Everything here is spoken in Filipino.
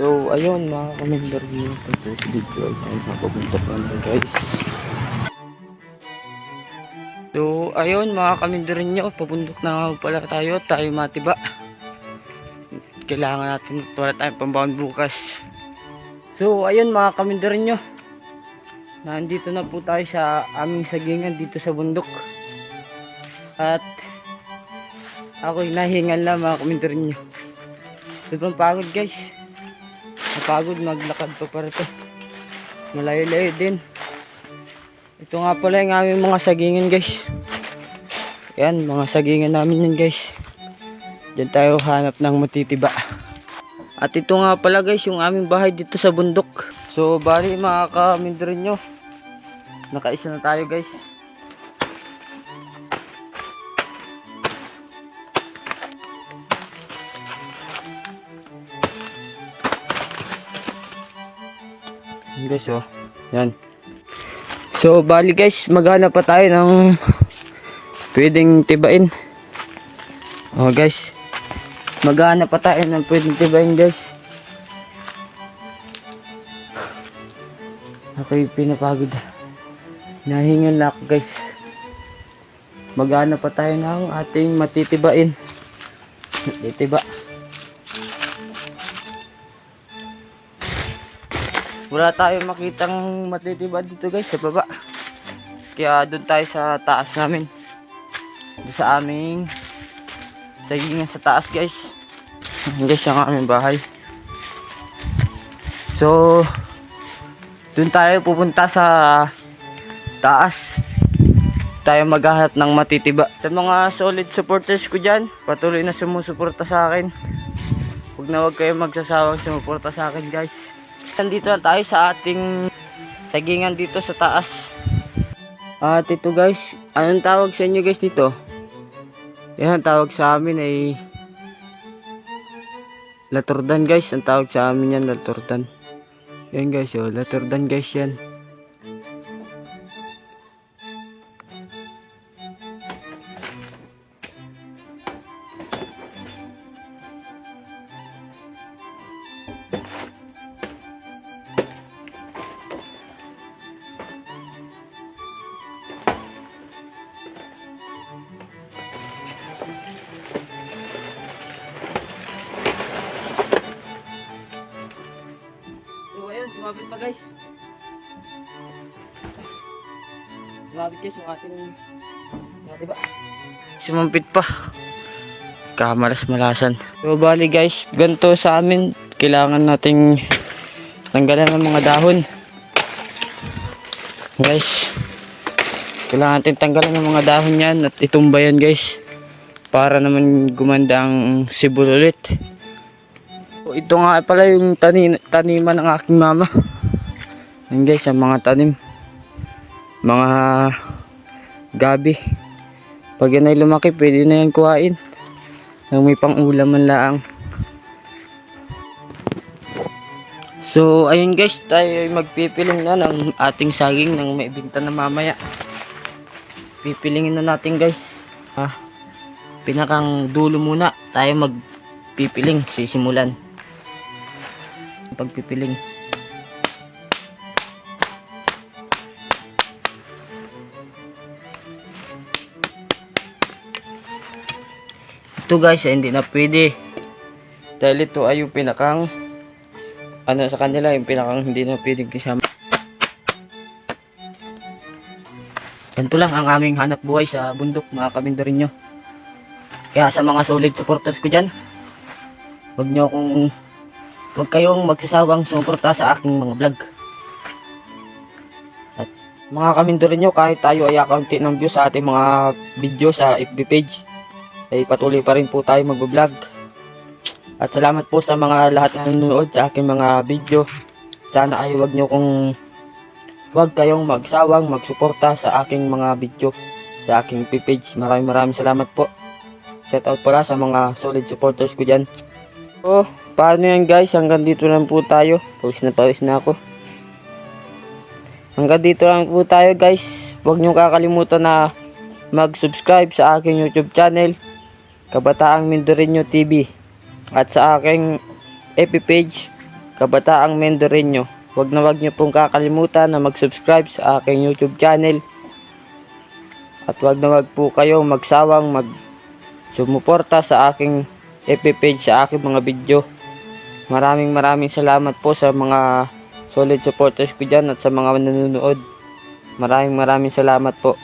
So, ayun mga kamember nyo. Ito si video ay tayo mapapunta pa na guys. So, ayun mga kamember nyo. Pabundok na nga pala tayo. Tayo matiba. Kailangan natin wala tayong pambaon bukas. So, ayun mga kamember nyo. Nandito na po tayo sa aming sagingan dito sa bundok. At ako'y nahingal na mga kamember nyo. Sobrang pagod guys. Napagod maglakad pa para to. Malayo-layo din. Ito nga pala yung aming mga sagingan guys. Yan, mga sagingan namin yan guys. Diyan tayo hanap ng matitiba. At ito nga pala guys, yung aming bahay dito sa bundok. So, bali mga kamindro nyo. Nakaisa na tayo guys. Yan guys oh. Yan. So bali guys, maghanap pa tayo ng pwedeng tibain. Oh guys. Maghanap pa tayo ng pwedeng tibain guys. Ako'y pinapagod. Nahingal na ako guys. Maghanap pa tayo ng ating matitibain. Matitiba. Wala tayong makitang matitiba dito guys sa baba. Kaya doon tayo sa taas namin. Doon sa aming sagingan sa taas guys. Guys yung aming bahay. So doon tayo pupunta sa taas. Tayo maghahanap ng matitiba. Sa mga solid supporters ko dyan patuloy na sumusuporta sa akin. Huwag na huwag kayo magsasawang sumuporta sa akin guys Nandito na tayo sa ating sagingan dito sa taas. At ito guys, anong tawag sa inyo guys dito? Yan ang tawag sa amin ay Laturdan guys, ang tawag sa amin yan Laturdan. Yan guys, oh, Laturdan guys yan. Sumabit pa guys. Sumabit guys yung ating diba? Sumampit pa. Kamalas malasan. So bali guys, ganito sa amin. Kailangan nating tanggalan ng mga dahon. Guys, kailangan natin tanggalan ng mga dahon yan at itumba yan guys. Para naman gumanda ang sibol ulit. So, ito nga pala yung tani taniman ng aking mama. Yan guys, ang mga tanim. Mga gabi. Pag yan ay lumaki, pwede na yan kuhain. Nang may pang ulam man laang. So, ayun guys, tayo ay magpipiling na ng ating saging ng may binta na mamaya. Pipilingin na natin guys. Ah, pinakang dulo muna tayo magpipiling, sisimulan pagpipiling. Ito guys, hindi na pwede. Dahil ito ay yung pinakang ano sa kanila, yung pinakang hindi na pwedeng kasama. Ganito lang ang aming hanap buhay sa bundok, mga kabindarin nyo. Kaya sa mga solid supporters ko dyan, huwag nyo akong Huwag kayong magsasawang sumuporta sa aking mga vlog. At mga kamindorin nyo, kahit tayo ay akaunti ng views sa ating mga video sa FB page, ay patuloy pa rin po tayo mag-vlog. At salamat po sa mga lahat na nanonood sa aking mga video. Sana ay huwag nyo kong huwag kayong magsawang magsuporta sa aking mga video sa aking page. Maraming maraming salamat po. Shout out pala sa mga solid supporters ko dyan. So, paano yan guys? Hanggang dito lang po tayo. Pawis na pawis na ako. Hanggang dito lang po tayo guys. Huwag nyo kakalimutan na mag-subscribe sa aking YouTube channel. Kabataang Mindoreño TV. At sa aking FB page. kabataang Mendoreño. Huwag na huwag niyo pong kakalimutan na mag-subscribe sa aking YouTube channel. At huwag na huwag po kayong magsawang mag sumuporta sa aking FB page sa aking mga video. Maraming maraming salamat po sa mga solid supporters ko dyan at sa mga nanonood. Maraming maraming salamat po.